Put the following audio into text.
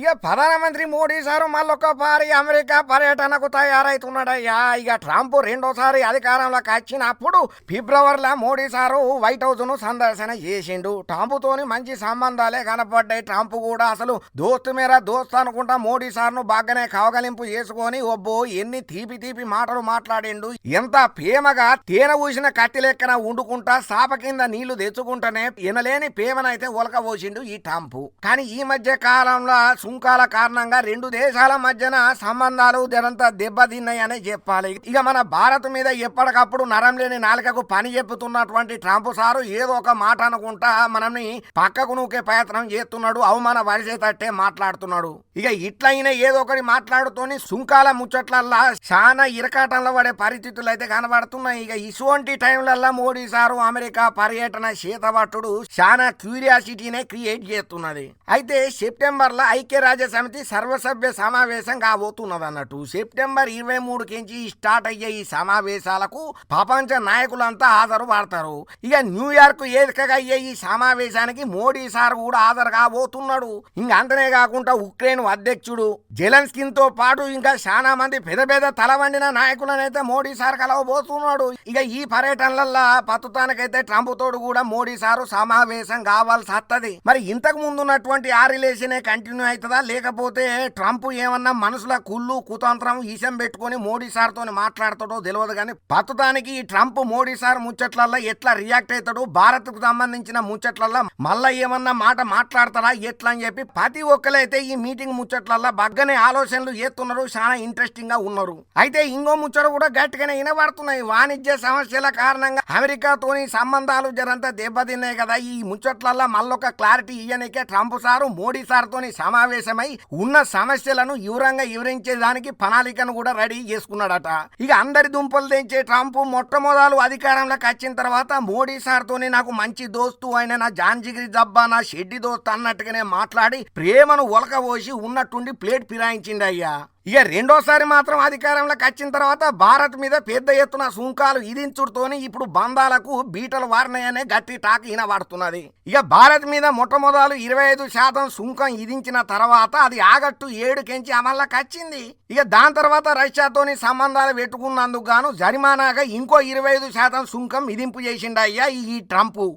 ఇక ప్రధానమంత్రి మోడీ సారు మళ్ళొకసారి అమెరికా పర్యటనకు తయారవుతున్నాడయ్యా ఇక ట్రంప్ రెండోసారి అధికారంలోకి వచ్చినప్పుడు ఫిబ్రవరిలో మోడీ సారు వైట్ హౌస్ను సందర్శన చేసిండు. ట్రంప్తోని మంచి సంబంధాలే కనపడ్డాయి. ట్రంప్ కూడా అసలు దోస్తు మేర దోస్తు అనుకుంటా మోడీ సార్ను బాగానే కవగలింపు చేసుకొని ఒబ్బో ఎన్ని తీపి తీపి మాటలు మాట్లాడిండు. ఎంత ప్రేమగా తేనె ఊసిన కత్తి లెక్కన వండుకుంటా సాప కింద నీళ్ళు తెచ్చుకుంటానే ఎనలేని ప్రేమనైతే ఒలక పోసిండు ఈ ట్రంప్. కానీ ఈ మధ్య కాలంలో సుంకాల కారణంగా రెండు దేశాల మధ్యన సంబంధాలు జరంతా దెబ్బతిన్నాయనే చెప్పాలి. ఇక మన భారత్ మీద ఎప్పటికప్పుడు నరం లేని నాలుకకు పని చెప్పుతున్నటువంటి ట్రంప్ సారు ఏదో ఒక మాట అనుకుంటా మనల్ని పక్కకు నూకే ప్రయత్నం చేస్తున్నాడు అవమాన వరిసేటట్టే మాట్లాడుతున్నాడు. ఇక ఇట్లయినా ఏదో ఒకటి మాట్లాడుతూనే సుంకాల ముచ్చట్లల్లా చాలా ఇరకాటంలో పడే పరిస్థితులు అయితే కనబడుతున్నాయి. ఇక ఇటువంటి టైంలల్లా మోడీ సారు అమెరికా పర్యటన శీతభట్టుడు చాలా క్యూరియాసిటీనే క్రియేట్ చేస్తున్నది. అయితే సెప్టెంబర్లో ఐక్యరాజ్య సమితి సర్వసభ్య సమావేశం కాబోతున్నది అన్నట్టు సెప్టెంబర్ ఇరవై మూడుకించి స్టార్ట్ అయ్యే ఈ సమావేశాలకు ప్రపంచ నాయకులంతా హాజరు పడతారు. ఇక న్యూయార్క్ ఏదికగా అయ్యే ఈ సమావేశానికి మోడీ సార్ కూడా హాజరు కాబోతున్నాడు ఇంకా అంతనే కాకుండా ఉక్రెయిన్ అధ్యక్షుడు జెలెన్స్కిన్తో పాటు ఇంకా చాలా మంది పెద్ద పెద్ద తల వండిన నాయకులనైతే మోడీ సార్ కలవబోతున్నాడు. ఇక ఈ పర్యటనలల్లో పతుతానికైతే ట్రంప్ తోడు కూడా మోడీ సారు సమావేశం కావాల్సి వస్తుంది మరి ఇంతకు ముందు ఉన్నటువంటి ఆ రిలేషనే కంటిన్యూ అవుతుంది? లేకపోతే ట్రంప్ ఏమన్నా మనసుల కుళ్ళు కుతంత్రం ఈశం పెట్టుకొని మోడీ సార్ తోని మాట్లాడతాడో తెలియదు కానీ పత్తుతానికి ఈ ట్రంప్ మోడీ సార్ ముచ్చట్లల్లో ఎట్లా రియాక్ట్ అవుతాడు భారత్కు సంబంధించిన ముచ్చట్లల్లో మళ్ళా ఏమన్నా మాట మాట్లాడతారా ఎట్లా అని చెప్పి ప్రతి ఒక్కరైతే ఈ మీటింగ్ ముచ్చట్లల్లో బగ్గనే ఆలోచనలు చేస్తున్నారు చాలా ఇంట్రెస్టింగ్గా ఉన్నారు. అయితే ఇంకో ముచ్చట కూడా గట్టిగానే వినబడుతున్నాయి. వాణిజ్య సమస్యల కారణంగా అమెరికాతోని సంబంధాలు జరంతా దెబ్బతిన్నాయి కదా. ఈ ముచ్చట్లల్లో మళ్ళొక క్లారిటీ ఇయ్యనికే ట్రంప్ సారు మోడీ సార్ తోని సమావేశమై ఉన్న సమస్యలను వివరంగా వివరించేదానికి ప్రణాళికను కూడా రెడీ చేసుకున్నాడట. ఇక అందరి దుంపలు తెంచే ట్రంప్ మొట్టమొదలు అధికారంలోకి వచ్చిన తర్వాత మోడీ సార్ తోని నాకు మంచి దోస్తు ఆయన నా జాంజిగిరి జబ్బా నా షెడ్డి దోస్తు అన్నట్టుగానే మాట్లాడి ప్రేమను ఒలకబోసి ఉన్నట్టుండి ప్లేట్ ఫిరాయించిండయ్యా. ఇక రెండోసారి మాత్రం అధికారంలోకి వచ్చిన తర్వాత భారత్ మీద పెద్ద ఎత్తున సుంకాలు ఇదించుడుతోని ఇప్పుడు బంధాలకు బీటలు వారినాయనే గట్టి టాక్ ఈనబడుతున్నది. ఇక భారత్ మీద మొట్టమొదలు ఇరవై ఐదు శాతం సుంకం ఇదించిన తర్వాత అది ఆగట్టు ఏడుకెంచి అమల్లోకి వచ్చింది. ఇక దాని తర్వాత రష్యాతోని సంబంధాలు పెట్టుకున్నందుకు గాను జరిమానాగా ఇంకో ఇరవై ఐదు శాతం సుంకం విధింపు చేసిండయ్యా ఈ ట్రంప్.